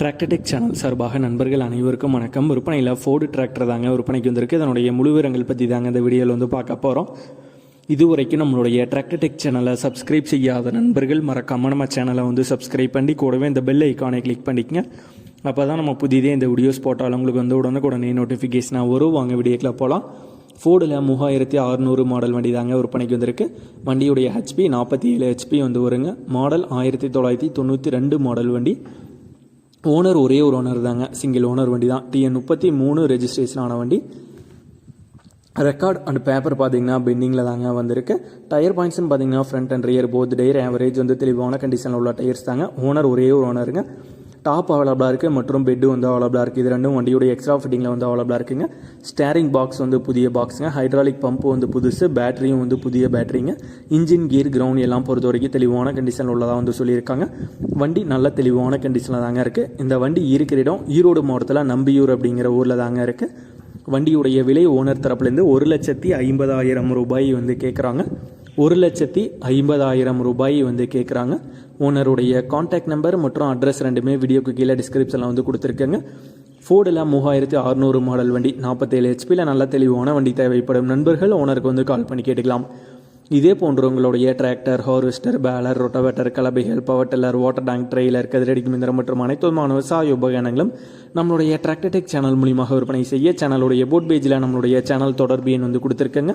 Tractor Tech channel சார்பாக நண்பர்கள் அனைவருக்கும் வணக்கம். விற்பனையில் ஃபோர்டு டிராக்டர் தாங்க விற்பனைக்கு வந்திருக்கு. இதனுடைய முழு விவரங்கள் பற்றி தாங்க இந்த வீடியோவில் வந்து பார்க்க போகிறோம் இதுவரைக்கும் நம்மளுடைய டிராக்டர்டெக் சேனலை சப்ஸ்கிரைப் செய்யாத நண்பர்கள் மறக்காமல் நம்ம சேனலை வந்து சப்ஸ்கிரைப் பண்ணி கூடவே இந்த பெல் ஐக்கானை கிளிக் பண்ணிக்கங்க. அப்போ தான் நம்ம புதிதே இந்த வீடியோஸ் போட்டாலும் உங்களுக்கு வந்து உடனுக்குடனே நோட்டிஃபிகேஷனாக வரும். வாங்க வீடியோக்கில் போகலாம் ஃபோர்டில் மூவாயிரத்தி அறுநூறு மாடல் வண்டி தாங்க விற்பனைக்கு வந்திருக்கு. வண்டியுடைய ஹெச்பி நாற்பத்தி ஏழு ஹெச்பி வந்து வருங்க. மாடல் ஆயிரத்தி தொள்ளாயிரத்தி தொண்ணூற்றி ரெண்டு மாடல் வண்டி. ஓனர் ஒரே ஒரு ஓனர் தாங்க. சிங்கிள் ஓனர் வண்டி தான். டிஎன் முப்பத்தி மூணு ரெஜிஸ்ட்ரேஷன் ஆன வண்டி. ரெக்கார்ட் அண்ட் பேப்பர் பார்த்தீங்கன்னா பெண்டிங்கில் தாங்க வந்திருக்கு. டயர் பாயிண்ட்ஸ்னு பார்த்தீங்கன்னா front and rear both tyre average வந்து தெளிவான கண்டிஷனில் உள்ள டயர்ஸ் தாங்க. ஓனர் ஒரே ஒரு ஓனருங்க டாப் அவைலபிளாக இருக்குது மற்றும் பெட்டு வந்து அவைலபிளாக இருக்குது இது ரெண்டும் வண்டியோட எக்ஸ்ட்ரா ஃபிட்டிங்கில் வந்து அவைலபிளாக இருக்குங்க. ஸ்டேரிங் பாக்ஸ் வந்து புதிய பாக்ஸுங்க ஹைட்ராலிக் பம்பு வந்து புதுசு. பேட்டரியும் வந்து புதிய பேட்டரிங்க இன்ஜின் கியர் கிரவுண்ட் எல்லாம் பொறுத்த வரைக்கும் தெளிவான கண்டிஷனில் உள்ளதாக வந்து சொல்லியிருக்காங்க. வண்டி நல்ல தெளிவான கண்டிஷனில் தாங்க இருக்குது இந்த வண்டி இருக்கிற இடம் ஈரோடு மாவட்டத்தில் நம்பியூர் அப்படிங்கிற ஊரில் தாங்க இருக்குது வண்டியுடைய விலை ஓனர் தரப்புலேருந்து ஒரு லட்சத்தி ஐம்பதாயிரம் ரூபாய் வந்து கேட்குறாங்க ஒரு லட்சத்தி ஐம்பதாயிரம் ரூபாய் வந்து கேட்குறாங்க ஓனருடைய காண்டாக்ட் நம்பர் மற்றும் அட்ரஸ் ரெண்டுமே வீடியோக்கு கீழே டிஸ்கிரிப்ஷனில் வந்து கொடுத்துருக்கேங்க. ஃபோர்டில் மூவாயிரத்தி அறுநூறு மாடல் வண்டி நாற்பத்தேழு ஹெச்பியில் நல்ல தெளிவான வண்டி தேவைப்படும். நண்பர்கள் ஓனருக்கு வந்து கால் பண்ணி கேட்டுக்கலாம். இதே போன்ற உங்களுடைய tractor harvester baler rotavator கலபைகள் power tiller water tank trailer கதிரடி மிந்திரம் மற்றும் அனைத்து விதமான விவசாய உபகரணங்களும் நம்மளுடைய டிராக்டர்டெக் சேனல் மூலியமாக விற்பனை செய்ய சேனலுடைய போட் பேஜில் நம்மளுடைய சேனல் தொடர்பு எண் வந்து கொடுத்துருக்கேங்க.